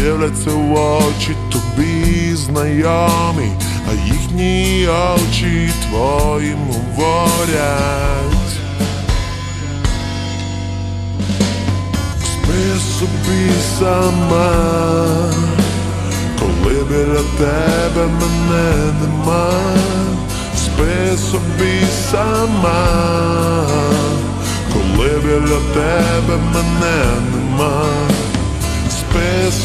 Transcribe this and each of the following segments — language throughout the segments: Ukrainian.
дивляться в очі тобі знайомі, а їхні очі твоїм говорять. Спи собі сама, коли біля тебе мене нема, спи собі сама, коли біля тебе мене нема,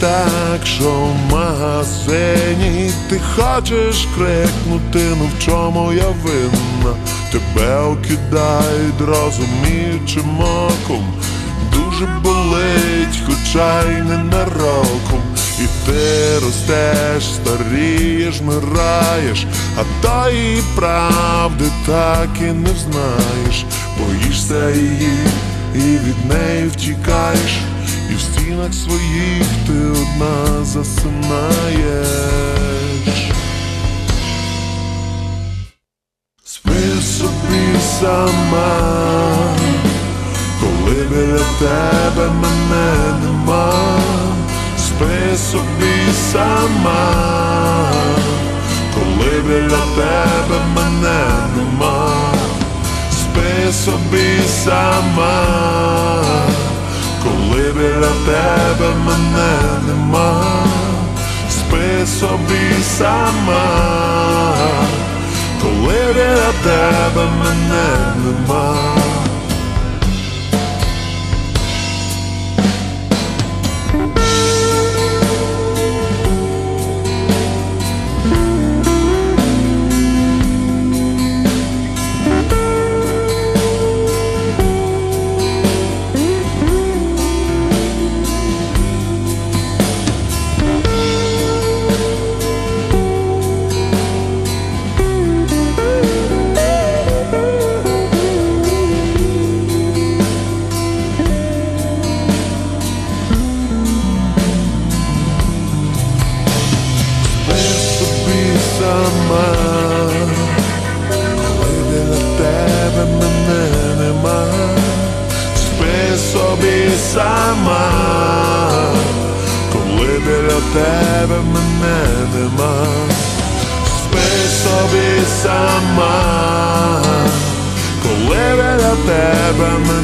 Так, що в магазині ти хочеш крикнути, ну в чому я винна, тебе окидають розуміючим оком, дуже болить, хоча й не нароком, і ти ростеш, старієш, мираєш, а тої правди так і не взнаєш, боїшся її і від неї втікаєш. І в стінах своїх ти одна засинаєш. Спи собі сама, коли біля тебе мене нема, спи собі сама, коли біля тебе мене нема, спи собі сама біля тебе мене нема, спи собі сама, коли біля тебе мене нема. Сама, коли біля тебе мене нема, спи собі сама, коли біля тебе мене нема, спи собі сама, коли біля тебе мене